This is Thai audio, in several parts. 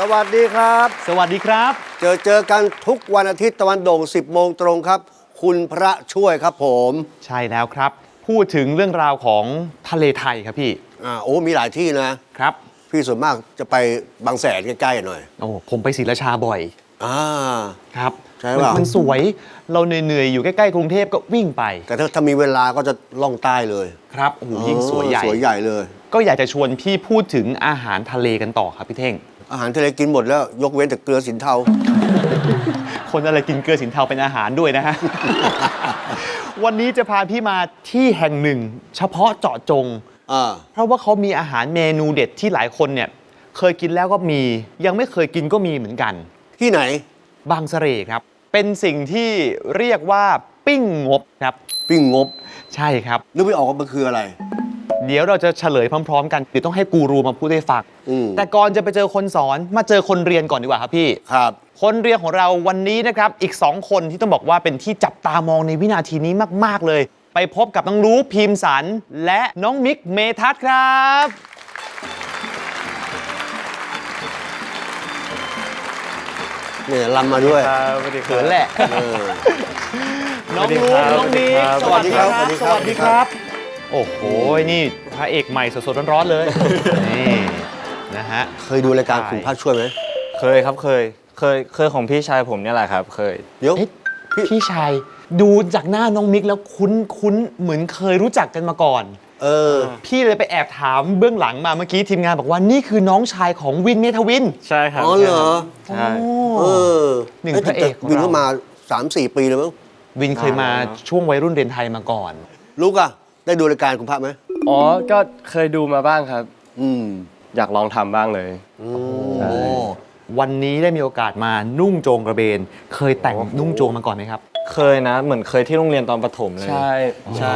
สวัสดีครับ สวัสดีครับ เจอเจอกันทุกวันอาทิตย์ตะวันโด่ง 10 โมงตรงครับ คุณพระช่วยครับผม ใช่แล้วครับ พูดถึงเรื่องราวของทะเลไทยครับพี่ อ่าโอ้มีหลายที่นะ ครับ พี่ส่วนมากจะไปบางแสนใกล้ๆหน่อย โอ้ผมไปศรีราชาบ่อย อ่า ครับใช่เปล่ามั มันสวย เราเหนื่อยๆ อยู่ใกล้ๆ กรุงเทพก็วิ่งไป แต่ถ้าถ้ามีเวลาก็จะล่องใต้เลยครับโอ้โหยิ่งสวยใหญ่สวยใหญ่เลย ก็อยากจะชวนพี่พูดถึงอาหารทะเลกันต่อครับพี่เท่ง อาหารทะเลกินหมดแล้ว ยกเว้นแต่เกลือสินเทา คนอะไรกินเกลือสินเทาเป็นอาหารด้วยนะฮะ วันนี้จะพาพี่มาที่แห่งหนึ่ง เฉพาะเจาะจง อ่า เพราะว่าเขามีอาหารเมนูเด็ดที่หลายคนเนี่ยเคยกินแล้วก็มี ยังไม่เคยกินก็มีเหมือนกัน ที่ไหน บางเสร่ครับ เป็นสิ่งที่เรียกว่าปิ้งงบครับ ปิ้งงบ ใช่ครับ นึกไม่ออกว่ามันคืออะไร เดี๋ยวเราจะเฉลยพร้อมๆ กันเดี๋ยวต้องให้กูรูมาพูดให้ฟังอืม แต่ก่อนจะไปเจอคนสอนมาเจอคนเรียนก่อนดีกว่าครับพี่ ครับ คนเรียนของเราวันนี้นะครับ อีก 2 คนที่ต้องบอกว่าเป็นที่จับตามองในวินาทีนี้มาก ๆ เลย ไปพบกับน้องรู้พิมพ์สัน และน้องมิกเมทัศน์ครับ เนี่ยลำมาด้วยครับสวัสดีคเขิรับ นแหละ เออ น้องสวัสดีรู้ครับ น้องมิกสวัสดีครับสวัสดีครับ สวัสดีครับ โอ้โห นี่พระเอกใหม่สดๆร้อนๆเลย นี่นะฮะ เคยดูรายการใช่คุณพระช่วยไหมเคยครับเคย เคยเคยของพี่ชายผมเนี่ยแหละครับ เคย เดี๋ยว เอ๊ะพี่ชายดูจากหน้าน้องมิกแล้วคุ้นคุ้นเหมือนเคยรู้จักกันมาก่อน เออ พี่เลยไปแอบถามเบื้องหลังมาเมื่อกี้ทีมงานบอกว่านี่คือน้องชายของวินเมทวิน ใช่ครับอ๋อเหรอ ใช่เออหนึ่งยพระเอกของเรา วินเข้ามา 3-4 ปีแล้วมั้งวินเคยมาช่วงวัยรุ่นเรียนไทยมาก่อน ลูกอะ ได้ดูรายการคุณพระไหมอ๋อ ก็เคยดูมาบ้างครับ อืมอยากลองทำบ้างเลย โอ้วันนี้ได้มีโอกาสมานุ่งโจงกระเบน เคยแต่งนุ่งโจงมาก่อนไหมครับ เคยนะ เหมือนเคยที่โรงเรียนตอนประถมเลยใช่ใช่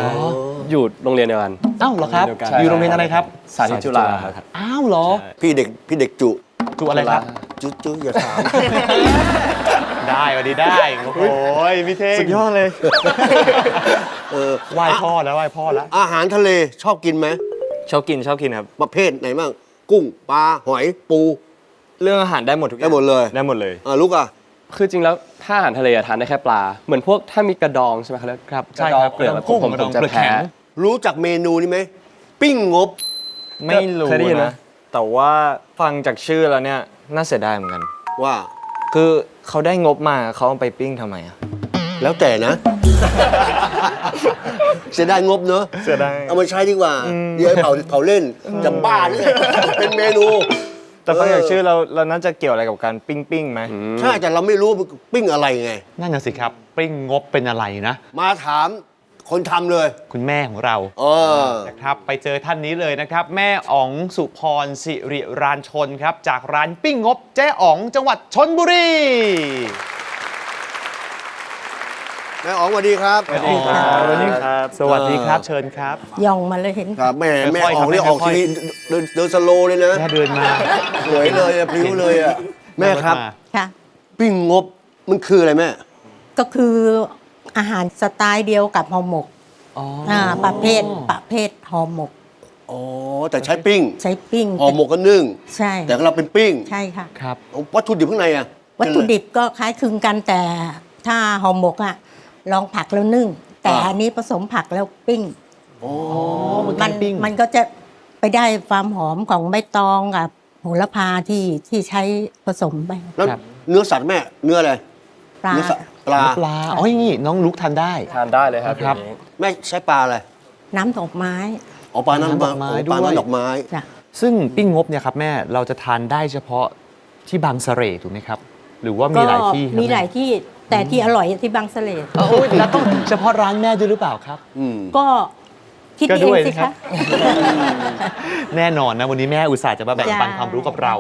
อยู่โรงเรียนเดียวกัน อ้าวเหรอครับเดียวกันอยู่โรงเรียนอะไรครับ สาธิตจุฬาครับ อ้าวเหรอ พี่เด็กพี่เด็กจุ จุอะไรครับ จุจุอย่าถาม ได้วันนี้ได้ โอ้โหพี่เท่งสุดยอดเลยเออไหว้พ่อแล้วไหว้พ่อแล้ว อาหารทะเลชอบกินไหม ชอบกินชอบกินครับ ประเภทไหนบ้าง กุ้ง ปลา หอย ปู เรื่องอาหารได้หมดทุกอย่าง ได้หมดเลย ได้หมดเลยอ่าลูกอะคือจริงแล้วถ้าอาหารทะเลอะทานได้แค่ปลา เหมือนพวกถ้ามีกระดองใช่ไหมครับครับกใช่ระดอคงรับเปลือกกุ้งผมกระดองผมจะเปลือกแพ้แข็งรู้จักเมนูนี้ไหม ปิ้งงบ ไม่รู้เคยได้ยินนะนะ แต่ว่าฟังจากชื่อแล้วเนี่ยน่าเสียดายเหมือนกัน ว่าคือเขาได้งบมาเขาเอาไปปิ้งทำไมอะแล้วแต่นะ เสียดายงบเนอะเสียดาย เอามาใช้ดีกว่าเดี๋ยวให้เผาเผาเล่นจะบ้าเนี่ยเป็นเมนู แต่ฟังจากเออชื่อเราเราน่าจะเกี่ยวอะไรกับการปิ้งปิ้งไหมใช่แต่เราไม่รู้ปิ้งอะไรไง นั่นน่ะสิครับ ปิ้งงบเป็นอะไรนะ มาถาม คนทำเลย คุณแม่ของเราเออ นะครับไปเจอท่านนี้เลยนะครับ แม่อ๋องสุพรสิริรานชนครับ จากร้านปิ้งงบเจ๊อ๋องจังหวัดชนบุรีแม่อ๋องสวัสดีครับ สวัสดีครับสวัสดีครับ สวัสดีครับเชิญครับ ย่องมาเลยเห็น ครับแม่แม่ค่อยๆอ๋องนี่ครับออกค่ทีอยๆวีเดินเดินสโลว์เลยนะ แม่เดินมาสวยเลยอะพริ้วเลยอะแม่ครับ ค่ะ ปิ้งงบมันคืออะไรแม่ ก็คือ อาหารสไตล์เดียวกับห่อหมกอ๋ออ่่าประเภทประเภทห่อหมก อ๋อแต่ใช้ปิ้งใช้ปิ้งห่อหมกก็นึ่ง ใช่แต่ของเราเป็นปิ้งใช่ค่ะ ครับ วัตถุดิบข้างในอะวัตถุดิบก็คล้ายคลึงกันแต่ถ้าห่อหมกอะลองผักแล้วนึ่ง แต่อันนี้ผสมผักแล้วปิ้งอ๋อมันมันปิ้งมันก็จะไปได้ความหอมของใบตองกับโหระพาที่ที่ใช้ผสมไปแล้วครับเนื้อสัตว์แม่เนื้ออะไร ปลา เนื้อสัตว์ปลาปลาอ๋ออย่างนี้น้องลุกทานได้ ทานได้เลยครับครับ อย่างนี้ แม่ใช้ปลาอะไรน้ำดอกไม้ อ๋อปลาน้ำน้ำดอกไม้ปลาด้วยน้ำดอกไม้ จ้ะ ซึ่งปิ้งงบเนี่ยครับแม่เราจะทานได้เฉพาะที่บางเสร่ถูกไหมครับ หรือว่ามีหลายที่ครับมีหลายที่แต่ที่อร่อยที่บางเสลดแม่โอ้ยแล้วต้องเฉพาะร้านแม่ด้วยหรือเปล่าครับ อืม ก็คิดก็เอด้งวยสินะครัคะ บ แน่นอนนะวันนี้แม่อุตส่าห์จะมาแบ่งปันจ้า ความรู้กับเรา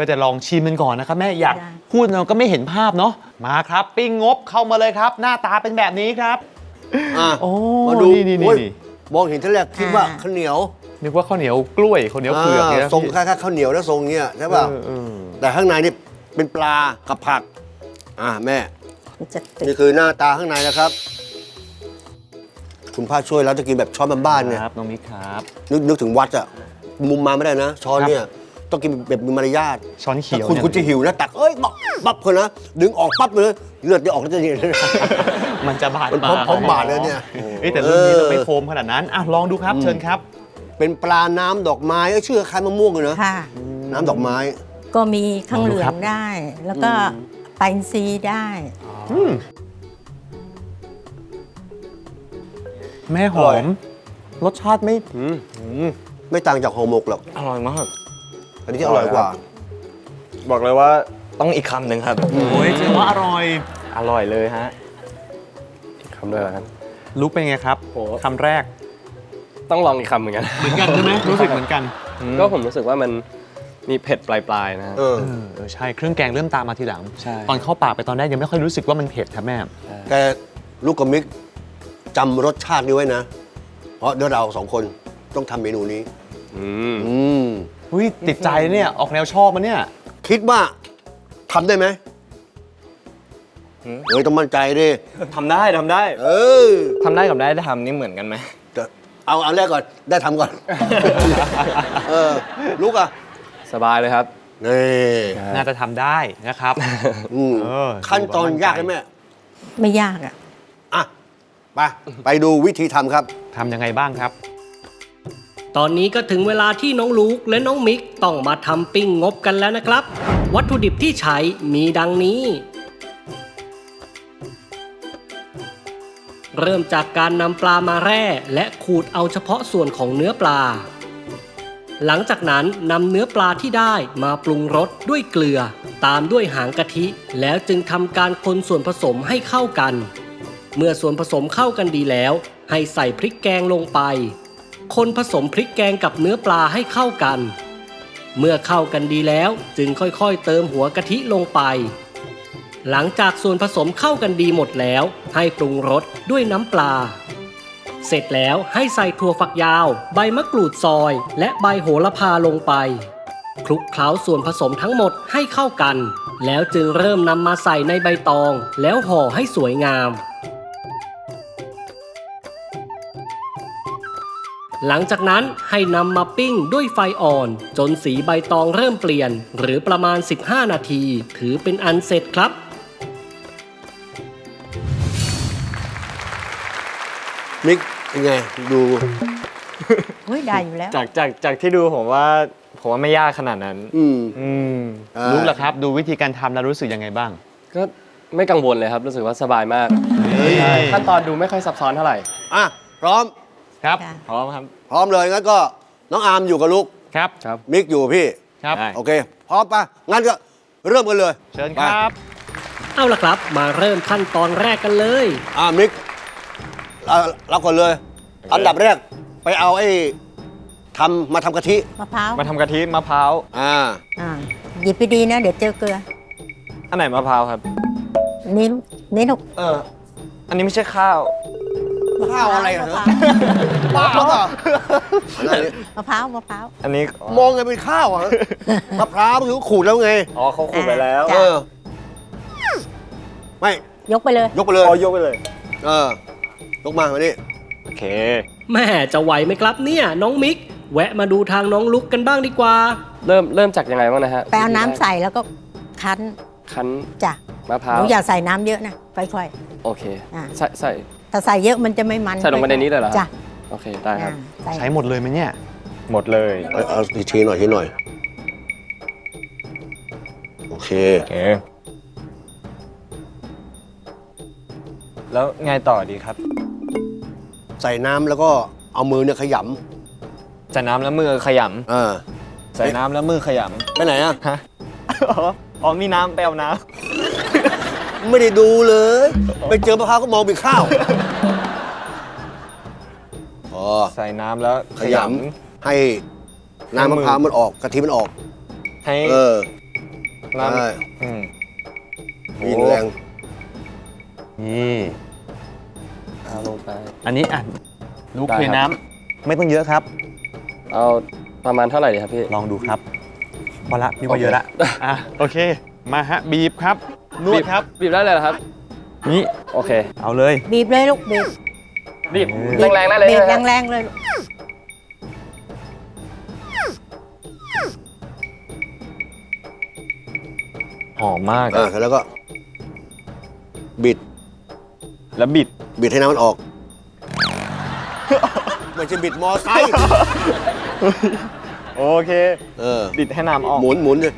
ก็จะลองชิมมันก่อนนะครับแม่อยากได้ พูดเราก็ไม่เห็นภาพเนาะมาครับ ปิ้งงบเข้ามาเลยครับ หน้าตาเป็นแบบนี้ครับ อะโอ้มาดูนี่นี่นี่โอ้ยนี่ มองเห็นทีแรกคิดว่าข้าวเหนียวนึกว่าข้าวเหนียวกล้วยข้าวเหนียวเปลือกเนี่ยานะทรงพี่คล้ายๆข้าวเหนียวแล้วทรงเงี้ยใช่ป่ะเออเออแต่ข้างในนี่เป็นปลากับผัก อ่าแม่ มันจะตินี่ดคือหน้าตาข้างในนะครับ คุณพาช่วยแล้วจะกินแบบช้อนบ้านๆเนี่ยครับน้องมิกครับ นึกนึกถึงวัดอะมุมมาไม่ได้นะ ช้อนเนี่ย ต้องกินแบบมีมารยาทช้อนเขียวถ้าคุณเนี่ย คุณจะหิวนะตักเอ้ยบับบับคนนะดึงออกปั๊บเลย เลือดจะออกแล้วจะเนี่ยมันจะบาดมันพร้อมพร้อมบาดเลยเนี่ย เอ้ยแต่รุ่นนี้เออเราไม่โฟมขนาดนั้นอะลองดูครับเชิญครับ เป็นปลาน้ำดอกไม้เอ้ยชื่อคล้ายมะม่วงเลยนะค่ะ น้ำดอกไม้ ก็มีข้างเหลือครังบ ได้ แล้วก็ปลาอินทรีได้อืมแม่หอร่ออย ม รสชาติไม่อืมไม่ต่างจากห่อหมกหรอกอร่อยมาก อันนี้ที่อร่อยกว่า บอกเลยว่าต้องอีกคำหนึ่งครับ โอ้ยถือว่าอร่อย อร่อยเลยฮะคำด้วยแล้วกันลุกเป็นไงครับโอ้คำแรก ต้องลองอีกคำเหมือนกัน เหมือนกันใช่ไหมรู้สึกเหมือนกัน ก็ผมรู้สึกว่ามันมีเผ็ดปลายๆนะฮะเออเออเออใช่เครื่องแกงเริ่มตามมาทีหลังใช่ตอนเข้าปากไปตอนแรกยังไม่ค่อยรู้สึกว่ามันเผ็ดครับแม่ แต่ลูกกับมิกจำรสชาตินี้ไว้นะ เพราะเดี๋ยวเราสองคนต้องทำเมนูนี้ อืม อืมอุ้ยติดใจเนี่ยออกแนวชอบมันเนี่ย คิดว่าทำได้ไหมหืมเฮ้ยต้องมั่นใจดิ ทำได้ทำได้ เออ ทำได้กับได้ทำนี่เหมือนกันไหมแต่เอาเอาแรกก่อน ได้ทำก่อน เออลูกอะสบายเลยครับ นี่น่าจะทำได้นะครับ อืมเออขั้นตอนดูแบบมั่นใจยากไหมแม่ไม่ยากอะ อะ ไป ไปดูวิธีทำครับ ทำยังไงบ้างครับ ตอนนี้ก็ถึงเวลาที่น้องลูกและน้องมิกต้องมาทำปิ้งงบกันแล้วนะครับ วัตถุดิบที่ใช้มีดังนี้ เริ่มจากการนำปลามาแร่และขูดเอาเฉพาะส่วนของเนื้อปลา หลังจากนั้นนำเนื้อปลาที่ได้มาปรุงรสด้วยเกลือ ตามด้วยหางกะทิ แล้วจึงทำการคนส่วนผสมให้เข้ากัน เมื่อส่วนผสมเข้ากันดีแล้ว ให้ใส่พริกแกงลงไป คนผสมพริกแกงกับเนื้อปลาให้เข้ากัน เมื่อเข้ากันดีแล้วจึงค่อยๆ เติมหัวกะทิลงไป หลังจากส่วนผสมเข้ากันดีหมดแล้ว ให้ปรุงรสด้วยน้ำปลา เสร็จแล้วให้ใส่ถั่วฝักยาว ใบมะกรูดซอย และใบโหระพาลงไป คลุกเคล้าส่วนผสมทั้งหมดให้เข้ากัน แล้วจึงเริ่มนำมาใส่ในใบตอง แล้วห่อให้สวยงาม หลังจากนั้นให้นำมาปิ้งด้วยไฟอ่อน จนสีใบตองเริ่มเปลี่ยน หรือประมาณ 15 นาที ถือเป็นอันเสร็จครับมิกเป็นไงดูเฮ้ยได้อยู่แล้ว จากจากจากที่ดูผมว่าผมว่าไม่ยากขนาดนั้น อืม อืมอ่าลุกแล้วครับ ดูวิธีการทำแล้วรู้สึกยังไงบ้าง ก็ไม่กังวลเลยครับ รู้สึกว่าสบายมากนี่ใช่ขั้นตอนดูไม่ค่อยซับซ้อนเท่าไหร่ อะ พร้อม ครับ ค่ะ พร้อมครับ พร้อมเลยงั้นก็น้องอาร์มอยู่กับลูกครับ ครับ มิกอยู่กับพี่ ครับ ได้ โอเค พร้อมปะงั้นก็เริ่มกันเลยเชิญครับ เอาล่ะครับ มาเริ่มขั้นตอนแรกกันเลยอ่ามิกเอาเราก่อนเลย อันดับแรกไปเอาไอ้ทำมาทำกะทิมะพร้าวมาทำกะทิมะพร้าว อ่าอ่าหยิบไปดีนะ เดี๋ยวเจอเกลือ อันไหนมะพร้าวครับ นี่ลูกนี่ลูกเออ อันนี้ไม่ใช่ข้าว ข้าวอะไรเหรอมะพร้าวบ้าหรือเปล่าอะไรเนี่ยมะพร้าวมะพร้าว อันนี้มองไงเป็นข้าวอะมะพร้าวมันคือขูดแล้วไง อ๋อเขาขูดไปแล้วเออไม่ ยกไปเลย ยกไปเลย อ๋อยกไปเลย เออ ยกมามานี่โอเค แม่จะไหวไหมครับเนี่ยน้องมิก แวะมาดูทางน้องลุกกันบ้างดีกว่า เริ่มเริ่มจากยังไงบ้างนะฮะไปเอาน้ำใส่แล้วก็คั้นคั้นจ้ะมะพร้าหวนูอย่าใส่น้ำเยอะนะค่อยโอเคอ่าใส่ใส่ๆ ถ้าใส่เยอะมันจะไม่มันใส่ลงไปในนี้เลยเหรอจ้ะโอเคได้ครับ อ่าใส่ใช้หมดเลยไหมเนี่ย หมดเลยเอาเอาทีหน่อยทีหน่อย โอเค โอเคแล้วไงต่อดีครับ ใส่น้ำแล้วก็เอามือเนี่ยขยใส่น้ำแล้วมือขยำเออำใส่น้ำแล้วมือขยไปไหนอะำฮะอ๋ออ๋อมีน้ำไปเอาน้ ไม่ได้ดูเลย ไปเจอมะพร้าวก็มองเป็นข้าวพอำใส่น้ำแล้วขยำให้น้ำมะพร้าวมันออกกะทิมันออก ให้เออน้ใช่ำอืมยิงแรงนี่เอาลงไป อันนี้อะลุกได้เทครับน้ำไม่ต้องเยอะครับ เอาประมาณเท่าไหร่ดีครับพี่ ลองดูครับพอละนี่ว่าเยอะละอะโอเค มาฮะบีบครับ นวดครับ บีบได้เลยเหรอครับ นี่โอเค เอาเลย บีบเลยลูกบีบบีบแรงๆได้เลยบีใช่บไหมครับแรงๆเลยลูกหอมมากอ่าอะเสร็จแล้วก็ บิด แล้วบิด บิดให้น้ำมันออกไม่ใช่บิดมอไซค์ โอเค เออ บิดให้น้ำออก หมุนหมุนเลย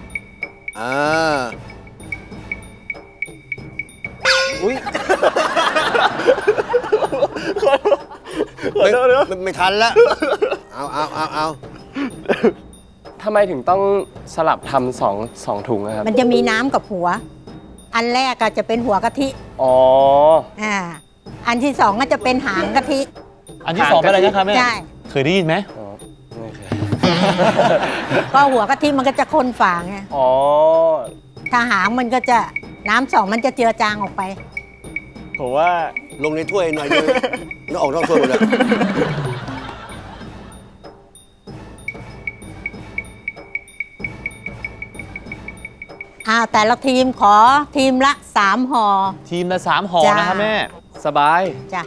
อ่า ไม่ไม่ไม่ทันแล้วเอาเอาเอาเอาทำไมถึงต้องสลับทำสองสองถุงอะครับ มันจะมีน้ำกับหัว อันแรกก็จะเป็นหัวกะทิอ๋อ อ่าอันที่สองก็จะเป็นหางกะทิอันที่สองเป็นอะไรนะครับแม่ ใช่เคยได้ยินไหม อ๋อไม่เคยก็หัวกะทิมันก็จะข้นฝางไงอ๋อ ถ้าหางมันก็จะน้ำสองมันจะเจือจางออกไป ผมว่าลงในถ้วยหน่อยนึงแล้วออกนอกถ้วยหมดเลยอ่าแต่ละทีมขอทีมละสามห่อ ทีมละสามห่อจ้า นะครับแม่ สบาย จ้ะ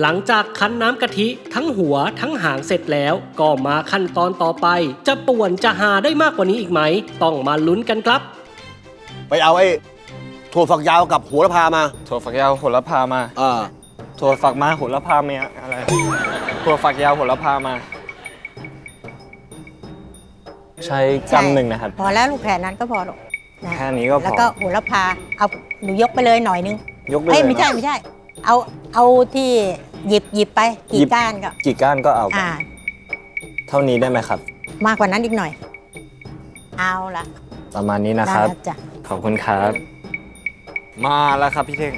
หลังจากคั้นน้ำกะทิทั้งหัวทั้งหางเสร็จแล้ว ก็มาขั้นตอนต่อไป จะป่วนจะหาได้มากกว่านี้อีกไหม ต้องมาลุ้นกันครับ ไปเอาไอ้ ถั่วฝักยาวกับหัวละพามาถั่วฝักยาวโหระพามา อ่าถั่วฝักมาโหระพาเมียอะไรถั่วฝักยาวโหระพามา ใช้กำหนึ่งนะครับ พอแล้วลูกแค่นั้นก็พอหรอกะแค่นี้ก็พอ แล้วก็โหระพาเอาหนูยกไปเลยหน่อยนึงยกไปเอ้ยเลยไม่ใช่นะ ไม่ใช่ เอาเอาที่หยิบหยิบไปหยิกี่บก้านก็ กี่ก้านก็เอาไปอ่า เท่านี้ได้ไหมครับ มากกว่านั้นอีกหน่อย เอาละประมาณนี้นะครับได้แล้วจ้ะขอบคุณครับ มาแล้วครับพี่เท่ง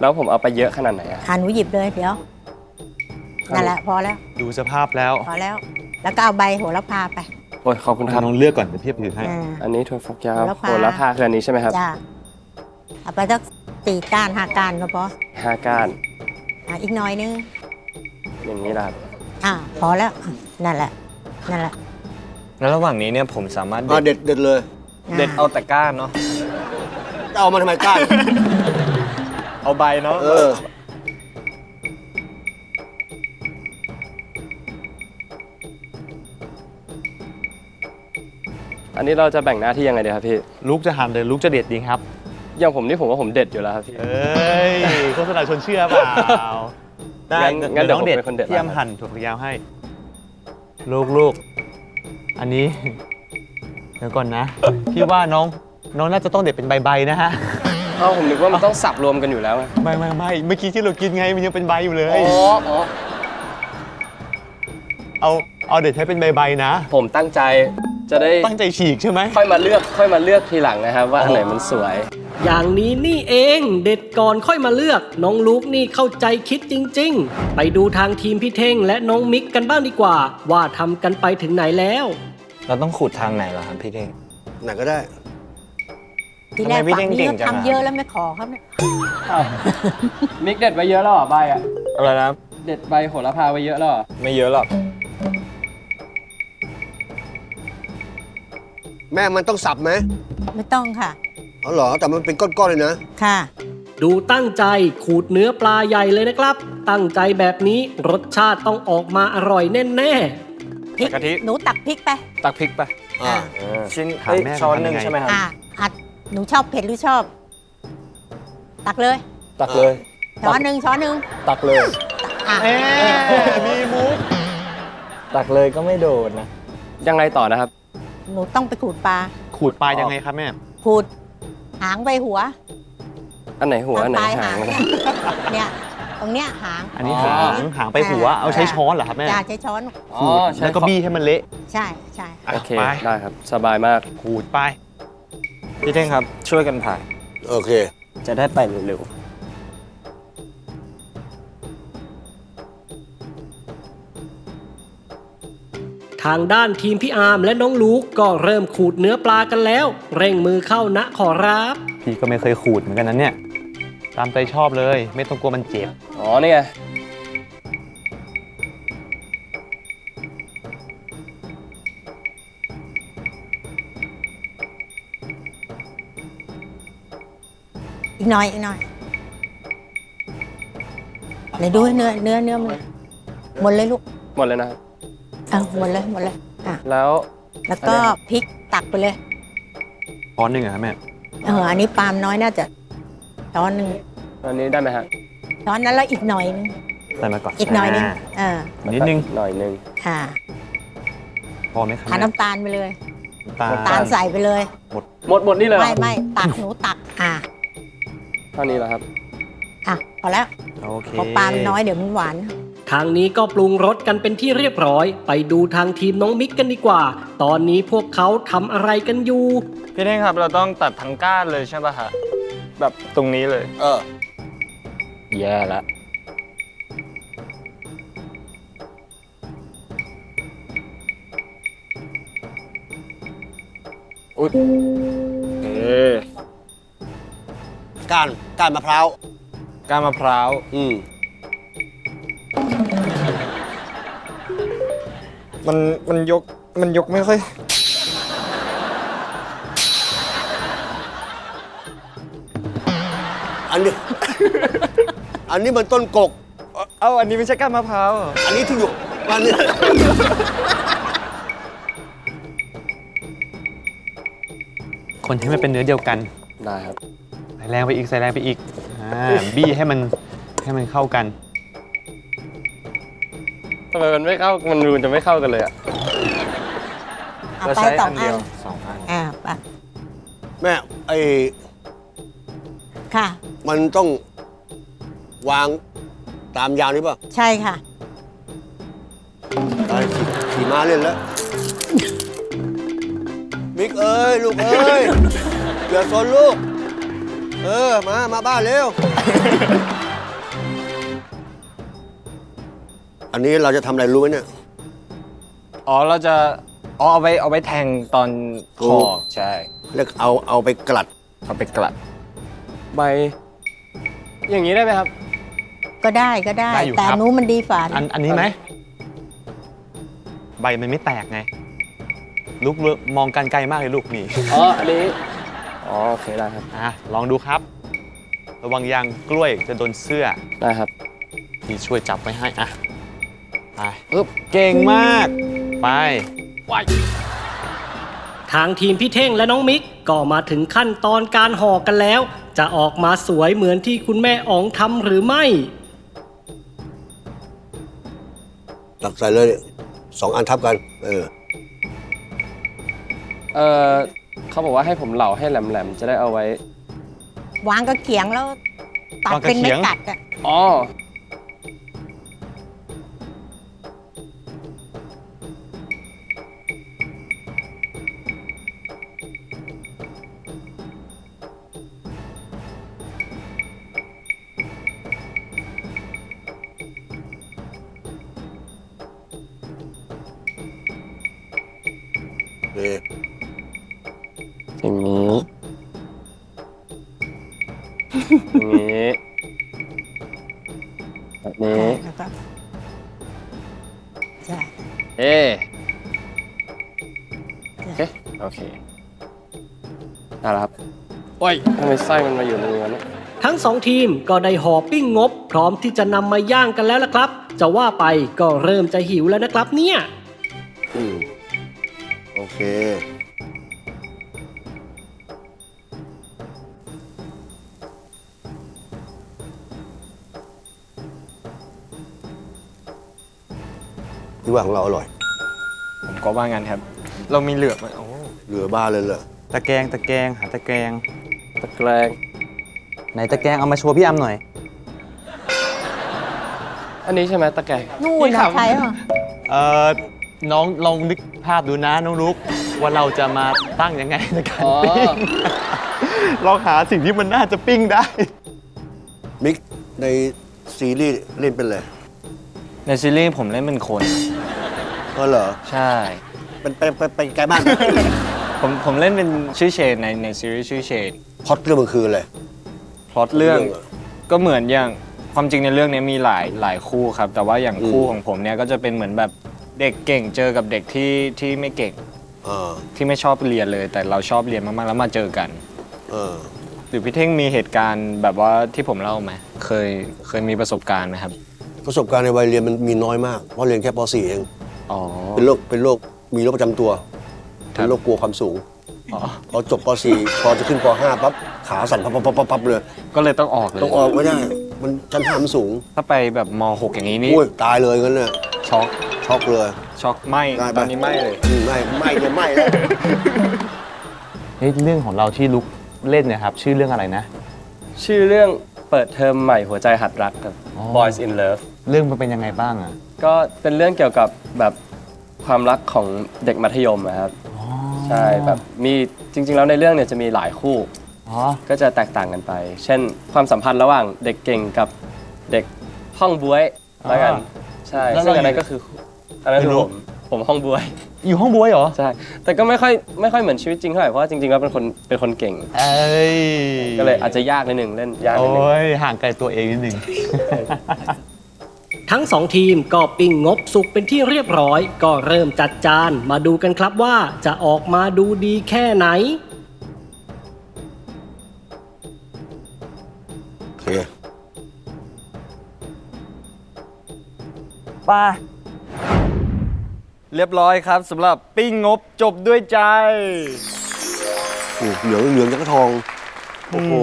แล้วผมเอาไปเยอะขนาดไหนอะอ่าหนูหยิบเลยเดี๋ยวนั่นแหละพอแล้ว ดูสภาพแล้วพอแล้ว แล้วก็เอาใบโหระพาไปโอ้ยขอบคุณครับ น้องเลือกก่อนเดี๋ยวพี่ถือให้ อ่า อันนี้ถั่วฝักยาวโหระพา โหระพาคืออันนี้ใช่ไหมครับจ้าเอาไปสักสี่ก้านห้าก้านก็พอห้าก้านอ่าอีกหน่อยนึงอย่างนี้ละครับอ่าพอแล้วนั่นแหละ นั่นแหละแล้วระหว่างนี้เนี่ยผมสามารถอ่าเด็ดเด็ดเด็ดเลยเด็ดเอาแต่ก้านเนาะจะ เอามาทำไมก้าน เอาใบเนาะเออ อันนี้เราจะแบ่งหน้าที่ยังไงดีครับพี่ ลูกจะหั่นเลยลูกจะเด็ดดีครับ อย่างผมนี่ผมว่าผมเด็ดอยู่แล้วครับพี่ เอ้ยโฆษณาชวนเชื่อเปล่าได้งั้นงั้นเดี๋ยวน้องเด็ดผมเป็นคนเด็ดพี่ยำหั่นถั่วฝักยาวให้ ลูกลูกอันนี้ เดี๋ยวก่อนนะ พี่ว่าน้อง น้องน่าจะต้องเด็ดเป็นใบๆนะฮะ เอ้าผมนึกว่ามันต้องสับรวมกันอยู่แล้วไงไม่ไม่ไม่เมื่อกี้ที่เรากินไงมันยังเป็นใบอยู่เลย อ๋ออ๋อเอาเอาเด็ดให้เป็นใบๆนะ ผมตั้งใจจะได้ตั้งใจฉีกใช่ไหม ค่อยมาเลือกค่อยมาเลือกทีหลังนะครับ ว่าอันไหนมันสวย อย่างนี้นี่เองเด็ดก่อนค่อยมาเลือก น้องลูกนี่เข้าใจคิดจริง ๆ ไปดูทางทีมพี่เท่งและน้องมิกกันบ้างดีกว่า ว่าทำกันไปถึงไหนแล้ว เราต้องขูดทางไหนเหรอครับพี่เท่งไหนก็ได้ ทีแรกทำไมพี่ฝั่งเก่นี้งก็จังอะทำเยอะแล้วไม่ขอครับเนี่ยมิกเด็ดไว้เยอะแล้วเหรอใบอะ อะไรนะ เด็ดใบโหระพาไว้เยอะแล้วเหรอไม่เยอะหรอก แม่มันต้องสับไหมไม่ต้องค่ะ อ๋อเหรอ แต่มันเป็นก้อนๆเลยนะ ค่ะ ดูตั้งใจขูดเนื้อปลาใหญ่เลยนะครับ ตั้งใจแบบนี้รสชาติต้องออกมาอร่อยแน่พริก กะทิ หนูตักพริกไปตักพริกไปอ่า ชิ้นถามเอ้ยแม่ช้อนทำหนึ่งยังไงใช่ไหมครับ อ่าอัด หนูชอบเผ็ดหรือชอบ ตักเลย ตักเลย ช้อนหนึ่งช้อนหนึ่งตักเลย อะเอ๊ะมีมุกตักเลยก็ไม่โดนนะ ยังไงต่อนะครับ หนูต้องไปขูดปลา ขูดปลายยังไงครับแม่ ขูด หางไปหัว อันไหนหัว อันไหนปลายหางเนี่ยเนี่ย ตรงเนี้ยหาง อันนี้อ๋อหางหางไปหัว เอาใช้ช้อนเหรอครับแม่ จ้าใช้ช้อนอ๋อใช่แล้วก็บี้ให้มันเละ ใช่ใช่อะโอเค ไป ได้ครับ สบายมาก ขูดไป พี่เท่งครับช่วยกันผ่าโอเค จะได้ไปเร็วๆทางด้านทีมพี่อาร์มและน้องลูกก็เริ่มขูดเนื้อปลากันแล้ว เร่งมือเข้านะขอรับ พี่ก็ไม่เคยขูดเหมือนกันนั้นเนี่ย ตามใจชอบเลย ไม่ต้องกลัวมันเจ็บ อ๋อนี่ไหน่อยอีกหน่อยไหนดูให้เนื้อเนื้อเนื้อมันหมดเลยลูกหมดเลยนะครับเอาหมดเลยหมดเลยอะแล้วแล้วก็พริกตักไปเลยช้อนหนึ่งเหรอครับแม่เอออันนี้ปาล์มน้อยน่าจะช้อนหนึ่งอันนี้ได้ไหมฮะช้อนนั้นแล้วอีกหน่อยนึงใส่มาก่อนอีกหน่อยนึงเออนิดนึงหน่อยนึงค่ะพอไหมครับหาน้ำตาลไปเลยตาลน้ำตาลใส่ไปเลยหมดหมดนี่เลยเหรอไม่ไม่ตักหนูตักอะเท่านี้เหรอครับ อะพอแล้วโอเคพอปาล์มน้อยเดี๋ยวมันหวาน ทางนี้ก็ปรุงรสกันเป็นที่เรียบร้อย ไปดูทางทีมน้องมิกกันดีกว่า ตอนนี้พวกเขาทำอะไรกันอยู่ พี่เท่งครับเราต้องตัดทั้งก้านเลยใช่ป่ะฮะแบบตรงนี้เลย เออ แย่ละอุ๊ยเอ๊ะ ก้านก้านมะพร้าวก้านมะพร้าว อืมมันมันยกมันยกไม่ค่อย อันนี้ อันนี้มันต้นกก เอ้าอันนี้ไม่ใช่ก้านมะพร้าวเหรออันนี้ที่อยู่อันนี้คนให้มันเป็นเนื้อเดียวกัน ได้ครับใส่ แรงไปอีกใส่แรงไปอีกอ่าบี้ให้มันให้มันเข้ากัน ทำไมมันไม่เข้า มันรูนจะไม่เข้ากันเลยอะ เอาเราไปใช้สออังนอัเดีนยวสองอัน อ่าไปแม่ไอ้ค่ะ มันต้องวางตามยาวนี้ป่ะใช่ค่ะไปขี่ขี่ม้าเล่นแล้ว มิกเอ้ย ลูกเอ้ยอย่าสนลูก เออ มา มาบ้านเร็ว อันนี้เราจะทำอะไรรู้ไหมเนี่ย อ๋อเราจะอ๋อเอาไปเอาไปแทงตอนคถูอกใช่แล้วเอาเอาไปกลัด เอาไปกลัดใบ อย่างนี้ได้ไหมครับ ก็ได้ก็ได้ ได้อยู่แต่ครับ นู้นมันดีฝ่าอันอันนี้ไหม ใบมันไม่แตกไง ลูกเลือกมองกันไกลมากเลยลูกนี่ อ๋อ อันนี้ อ๋อโอเคได้ครับอะลองดูครับ ระวังยางกล้วยจะโดนเสื้อได้ครับพี่ช่วยจับไว้ให้อะไปอึ๊บเก่งมากไปทางทีมพี่เท่งและน้องมิกก็มาถึงขั้นตอนการห่อกันแล้ว จะออกมาสวยเหมือนที่คุณแม่อ๋องทำหรือไม่ ตักใส่เลยสองอันทับกัน เออเออ เขาบอกว่าให้ผมเหลาให้แหลมๆ จะได้เอาไว้ วางก็เขียงแล้วตัดวางกระเป็นเขีไม่ยง กัดอะ อ๋อ เค โอเคได้แล้วครับโอ้ยทำไมไส้มันมาอยู่ในนี้วะเนี่ยทั้งสองทีมก็ได้ห่อปิ้งงบ พร้อมที่จะนำมาย่างกันแล้วล่ะครับ จะว่าไปก็เริ่มจะหิวแล้วนะครับเนี่ย อืมโอเค ที่ว่าของเราอร่อย ผมก็ว่างั้นครับ เรามีเหลือไหมโอ้เหลือบ้าเลยเหรอตะแกรงตะแกรงหาตะแกรงตะแกรงไหนตะแกรงเอามาโชว์พี่อัมหน่อย อันนี้ใช่ไหมตะแกรงนู่นนะใช่เหรอเอ่อน้องลองนึกภาพดูนะน้องลุกว่าเราจะมาตั้งยังไงในการอ๋อปิ้งลองหาสิ่งที่มันน่าจะปิ้งได้ มิกในซีรีส์เล่นเป็นเลยในซีรีส์ผมเล่นเป็นคนก็เหรอ ใช่ เป็นไปไปไปไกลมากผมผมเล่นเป็นชื่อเชนในในซีรีส์ชื่อเชน พล็อดเรื่องมันคืออะไร พล็อตเรื่องเรื่องอะก็เหมือนอย่างความจริงในเรื่องนี้มีหลายหลายคู่ครับ แต่ว่าอย่างอืมคู่ของผมเนี่ยก็จะเป็นเหมือนแบบเด็กเก่งเจอกับเด็กที่ที่ไม่เก่งเออที่ไม่ชอบเรียนเลย แต่เราชอบเรียนมากๆแล้วมาเจอกันเออหรือพี่เท่งมีเหตุการณ์แบบว่าที่ผมเล่าไหมเคยเคยมีประสบการณ์ไหมครับประสบการณ์ในวัยเรียนมันมีน้อยมาก เพราะเรียนแค่ป .4 เอง อ๋อเป็นโรคเป็นโรค มีโรคประจำตัวครัเป็บนโรคกลัวความสูงพอจบป .4 พอจะขึ้นป .5 ปั๊บขาสั่นพับพับพับพับเลย ก็เลยต้องออกเลยต้องออกไม่ได้ มันชั้นห้ามันสูงถ้าไปแบบม .6 อย่างนี้นี่โอ้ยตายเลยงั้นเนี่ยช็อกช็อกเลยช็อกไหมได้ปะตอนนี้ไหมเลย อืมไม่ไม่เนี่ยไม่แล้ว เฮ้ยเรื่องของเราที่ลุกเล่นเนี่ยครับ ชื่อเรื่องอะไรนะ ชื่อเรื่องเปิดเทอมใหม่หัวใจหัดรักครับ อ๋อ Boys in Love เรื่องมันเป็นยังไงบ้างอะ ก็เป็นเรื่องเกี่ยวกับแบบ ความรักของเด็กมัธยมอะครับใช่แบบมีจริง ๆ แล้วในเรื่องเนี่ยจะมีหลายคู่อ๋อก็จะแตกต่างกันไป เช่น ความสัมพันธ์ระหว่างเด็กเก่งกับเด็กห้องบวยแล้วกันอ่าใช่แล้วซึ่งอันเรานั้นก็คืออันนั้นคือไม่รู้ผมผมห้องบวย อยู่ห้องบวยเหรอ ใช่ แต่ก็ไม่ค่อยไม่ค่อยเหมือนชีวิตจริงเท่าไหร่ เพราะว่าจริงๆแล้วเป็นคนเป็นคนเก่ง เอ้ยก็เลยอาจจะยากนิดนึงเล่นยากนิดนึงโอ้ยห่างไกลตัวเองนิดนึง ทั้งสองทีมก็ปิ้งงบสุกเป็นที่เรียบร้อย ก็เริ่มจัดจานมาดูกันครับว่าจะออกมาดูดีแค่ไหนโอเคปาเรียบร้อยครับสำหรับปิ้งงบจบด้วยใจ โอ้เหลืองเหลืองจักรทอง โอ้โห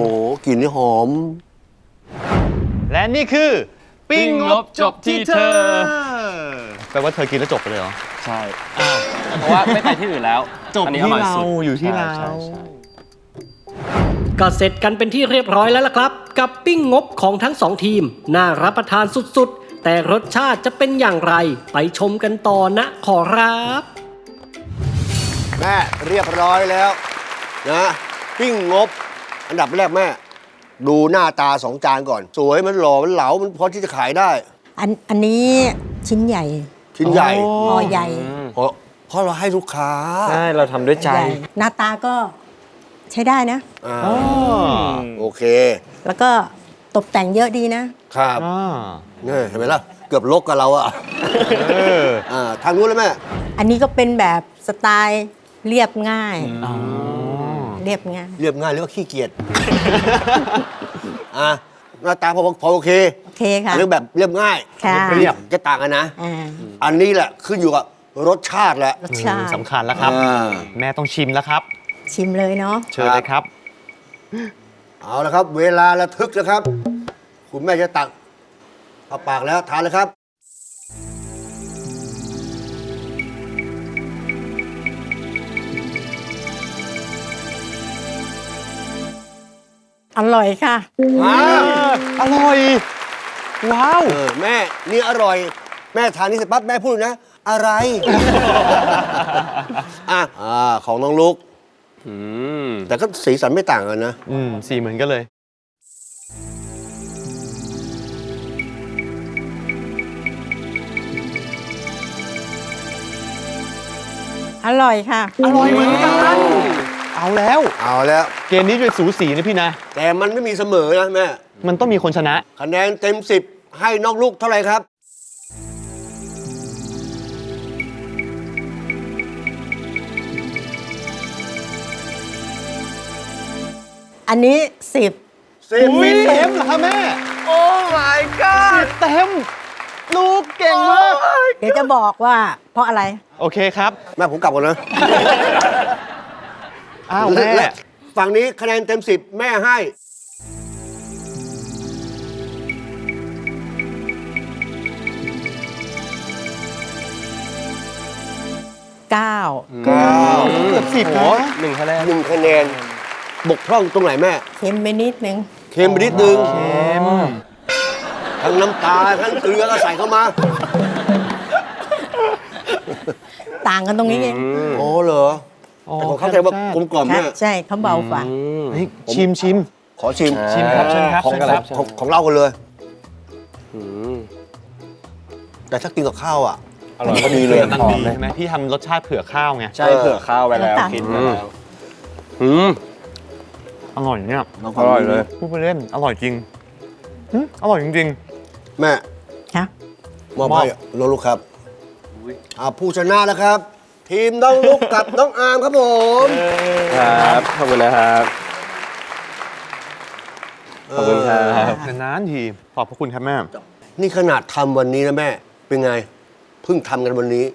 กลิ่นนี่หอม และนี่คือ ปิ้งงบจบที่เธออแปลว่าเธอกินแล้วจบไปเลยเหรอ ใช่เพราะว่าไม่ไปที่อื่นแล้วจบอันนี้ที่ร่สุดเราอยู่ที่ใช่เราใช่ใช่ ก็เสร็จกันเป็นที่เรียบร้อยแล้วล่ะครับ กับปิ้งงบของทั้งสองทีม น่ารับประทานสุดๆ แต่รสชาติจะเป็นอย่างไร ไปชมกันต่อนะขอรับ แม่เรียบร้อยแล้วนะปิ้งงบ อันดับแรกแม่ ดูหน้าตาสองจานก่อน สวยมันหล่อมันเหลามันพอที่จะขายได้ อันอันนี้ชิ้นใหญ่ชิ้นใหญ่พอใหญ่เพราะเพราะเราให้ลูกค้าใช่เราทำด้วยใจใหญ่หน้าตาก็ใช้ได้นะ อ่าอ๋อโอเคแล้วก็ตกแต่งเยอะดีนะ ครับอ่านี่เห็นไหมล่ะ เกือบลกกับเราอะเอออ่าทางนู้นแล้วแม่อันนี้ก็เป็นแบบสไตล์เรียบง่าย อ๋อ เรียบง่ายเรียบง่ายหรือว่าขี้เกียจ อะหน้าตาพอพอโอเคโอเคค่ะ เรื่องแบบเรียบง่ายค่ะ เรียบจะต่างกันนะ อ่าอันนี้แหละขึ้นอยู่กับรสชาติแหละรสชาติสำคัญแล้วครับ อ่าแม่ต้องชิมแล้วครับ ชิมเลยเนาะเชิญเลยครับ เอาละครับ เวลาระทึกนะครับ คุณแม่จะตักเอาปากแล้วทานเลยครับ อร่อยค่ะอร่อย ว้าว เออแม่นี่อร่อย แม่ทานนี่เสร็จปั๊บแม่พูดเลยนะ อะไร อะอ่าของน้องลุก อืมแต่ก็สีสันไม่ต่างกันนะ อืมสีเหมือนกันเลย อร่อยค่ะ อร่อยเหมือนกัน เอาแล้ว เอาแล้ว เกมนี้ด้วยสูสีนะพี่นะ แต่มันไม่มีเสมอนะแม่ มันต้องมีคนชนะ คะแนนเต็มสิบให้น้องลูกเท่าไหร่ครับ อันนี้สิบสิบอุ้ยเต็มเหรอคะแม่ โอ้ my god เต็ม ลูกเก่งมาก เดี๋ยวจะบอกว่าเพราะอะไร โอเคครับ แม่ผมกลับก่อนนะ อ้าวแม่ และฝั่งนี้คะแนนเต็มสิบแม่ให้เก้าเก้าเกือบสิบนะหนึ่งคะแนนหนึ่งคะแนน บกพร่องตรงไหนแม่ เค็มไปนิดนึง เค็มไปนิดนึงเค็มทั้งน้ำตาลทั้งเกลือก็ใส่เข้ามา ต่างกันตรงนี้เอง โอ้เหรอ แต่ของเข้าใจว่ากลมกล่อมครัเนี่บยใช่เขาเบาฝ่าเฮ้ยชิมชิม ขอชิมชิมครับเชิญครับของเชิญครับ ของของเรากันเลย อืม แต่ถ้ากินกับข้าวอะ อร่อยพอดีเลยตั้งดีใช่ไหมพี่ทำรสชาติเผื่อข้าวไงใช่เผื่อข้าวไปแล้วน้ำตาลคิดไปแล้ว อืม อร่อยเนี่ยอร่อยเลย พูดไปเล่นอร่อยจริงหึอร่อยจริง แม่ค่ะมอบมอบให้น้องลูกครับอ่าผู้ชนะนะครับ ทีมน้องลูกกับน้องอาร์มครับผมครับ ขอบคุณนะครับ ขอบคุณครับๆนานๆที ขอบพระคุณครับแม่ นี่ขนาดทำวันนี้นะแม่ เป็นไง เพิ่งทำกันวันนี้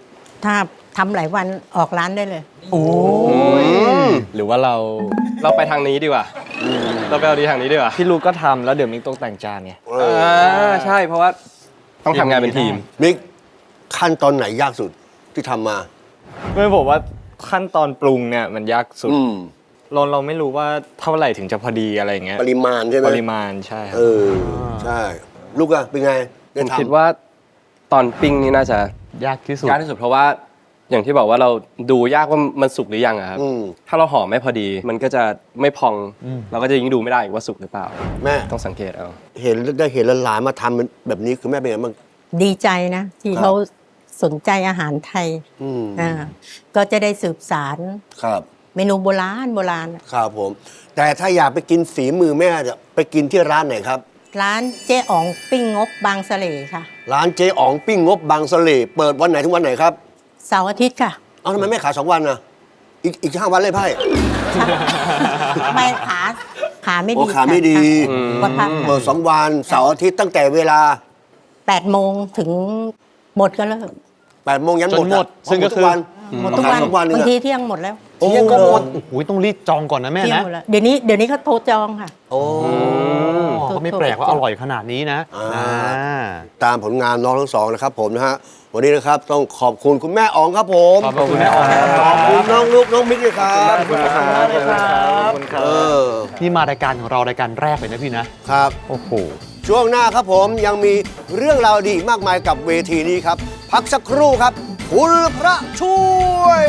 ถ้าทำหลายวันออกร้านได้เลยโอ้ยหรือว่าเราเราไปทางนี้ดีกว่า เราไปเอาดีทางนี้ดีกว่าพี่ลูกก็ทำแล้วเดี๋ยวมิกตกแต่งจานไง เอออ่าใช่เพราะว่าต้องทำงานเป็นทีม มิกขั้นตอนไหนยากสุดที่ทำมา ไม่ผมว่าขั้นตอนปรุงเนี่ยมันยากสุดอืมเราเราไม่รู้ว่าเท่าไหร่ถึงจะพอดีอะไรอย่างเงี้ยปริมาณใช่ไหมปริมาณใช่ครัเอบอใช่ลูกอะเป็นไงผได้มทำ คิดว่าตอนปิ้งนี่น่าจะยากที่สุด ยากที่สุดเพราะว่าอย่างที่บอกว่าเราดูยากว่ามันสุกหรือยังอะครับอืม ถ้าเราห่อไม่พอดีมันก็จะไม่พอง เราก็จะยิ่งดูไม่ได้อีกว่าสุกหรือเปล่า แม่ต้องสังเกตเอา เห็นได้เห็นหลานๆมาทำเป็นแบบนี้คือแม่เป็นไงบ้าง ดีใจนะ ที่ครับ เขา สนใจอาหารไทยอืมอ่าก็จะได้สืบสารครับเมนูโบราณโบราณครับผม แต่ถ้าอยากไปกินฝีมือแม่จะไปกินที่ร้านไหนครับ ร้านเจ๊อ๋องปิ้งงบบางสะเลค่ะ ร้านเจ๊อ๋องปิ้งงบบางสะเลเปิดวันไหนถึงวันไหนครับ เสาร์อาทิตย์ค่ะ เอาทำไมไม่ขายสองวันนะอีกอีกห้าวันเลยไพ่ ไม่ขาขาไม่โอ้ดีขาไม่ดีวัดพักเปิดสองวันเสาร์อาทิตย์ตั้งแต่เวลา แปดโมงถึงหมดก็เลิก 8ปดโมงยันจนหมดหมดอะซึ่งก็คือวันหมดทุกวันขายสองวันนึงบางอะทีเที่ยงหมดแล้วโอ้เที่ยงก็หมดเหรอโอ้ยต้องรีบจองก่อนนะแม่เที่ยงนะหมดแล้วเดี๋ยวนี้เดี๋ยวนี้เขาโทรจองค่ะ โอ้อ๋อก็ไม่แปลกว่าอร่อยขนาดนี้นะอ่า อ่า ตามผลงานน้องทั้งสองนะครับผมนะฮะ วันนี้นะครับต้องขอบคุณคุณแม่อ๋องครับผมขอบคุณแม่อ๋องครับ ขอบคุณน้องลูกน้องมิกด้วยครับขอบคุณครับขอบคุณครับเออนี่มารายการของเรารายการแรกเลยนะพี่นะ ครับ โอ้โห ช่วงหน้าครับผมยังมีเรื่องราวดีมากมายกับเวทีนี้ครับ พักสักครู่ครับ คุณพระช่วย